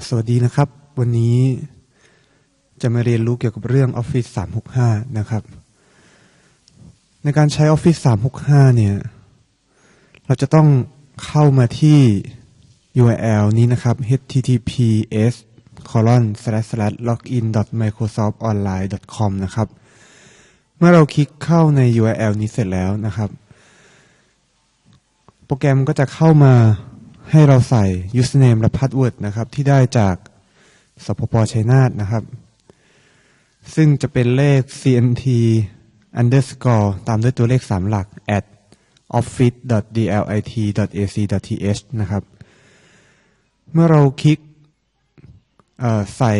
สวัสดีนะครับ วันนี้จะมาเรียนรู้เกี่ยวกับเรื่อง Office 365 นะครับ ในการใช้ Office 365 เนี่ย เราจะต้องเข้ามาที่ URL นี้นะครับ https colon slash slash login microsoft online com นะครับ เมื่อเราคลิกเข้าใน URL นี้เสร็จแล้วนะครับ โปรแกรมก็จะเข้ามา ให้เราใส่ username และ password นะครับ ที่ได้จากสพปชัยนาทนะครับ ซึ่งจะเป็นเลข cnt underscore ตามด้วยตัวเลข 3 หลัก at office.dlit.ac.th นะครับ เมื่อเราคลิกใส่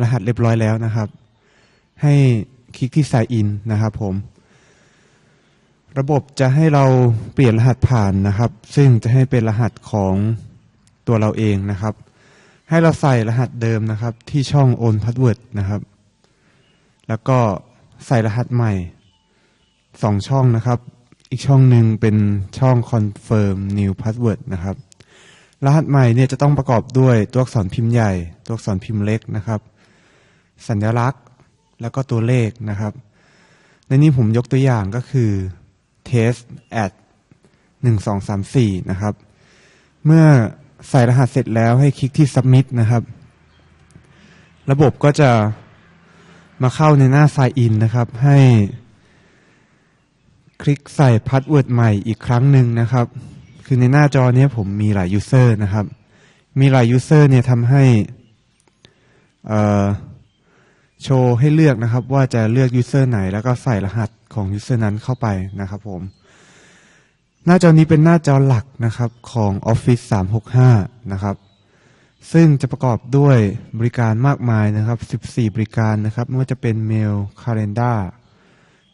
รหัสเรียบร้อยแล้วนะครับ ให้คลิกที่ sign in นะครับผม ระบบจะให้เราเปลี่ยนรหัสผ่านนะครับ ซึ่งจะให้เป็นรหัสของตัวเราเองนะครับ ให้เราใส่รหัสเดิมนะครับ ที่ช่อง own password นะครับ แล้วก็ใส่รหัสใหม่สองช่องนะครับ อีกช่องหนึ่งเป็นช่อง confirm new password นะครับ รหัสใหม่เนี่ยจะต้องประกอบด้วยตัวอักษรพิมพ์ใหญ่ ตัวอักษรพิมพ์เล็กนะครับ สัญลักษณ์แล้วก็ตัวเลขนะครับ ในนี้ผมยกตัวอย่างก็คือ test at หนึ่งสองสามสี่นะครับ เมื่อใส่รหัสเสร็จแล้วให้คลิกที่ submit นะครับ ระบบก็จะมาเข้าในหน้า sign in นะครับ ให้คลิกใส่ password ใหม่อีกครั้งหนึ่งนะครับ คือในหน้าจอนี้ผมมีหลาย user นะครับ มีหลาย user เนี่ยทำให้ โชว์ให้เลือกนะครับ ว่าจะเลือก user ไหน แล้วก็ใส่รหัสของ user นั้นเข้าไปนะครับผม หน้าจอนี้เป็นหน้าจอหลักนะครับของ Office 365 นะครับ ซึ่งจะประกอบด้วยบริการมากมายนะครับ 14 บริการนะครับ ไม่ว่าจะเป็น Mail Calendar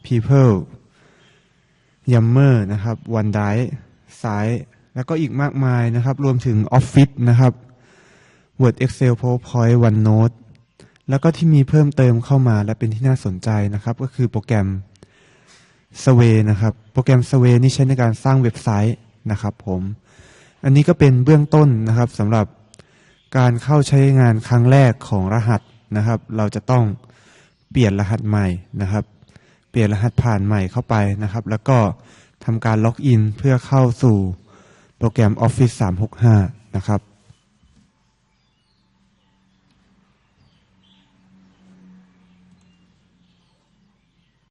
People Yammer นะครับ OneDrive Site แล้วก็อีกมากมายนะครับ รวมถึง Office นะครับ Word Excel PowerPoint OneNote แล้วก็ที่มีเพิ่มเติมเข้ามาและเป็นที่น่าสนใจนะครับ ก็คือโปรแกรม s w a y นะครับ โปรแกรม s w a y นี่ใช้ในการสร้างเว็บไซต์นะครับ ผม อันนี้ก็เป็นเบื้องต้นนะครับสำหรับการเข้าใช้งานครั้งแรกของรหัสนะครับ เราจะต้องเปลี่ยนรหัสใหม่นะครับ เปลี่ยนรหัสผ่านใหม่เข้าไปนะครับ แล้วก็ทำการล็อกอินเพื่อเข้าสู่โปรแกรม Office 365 นะครับ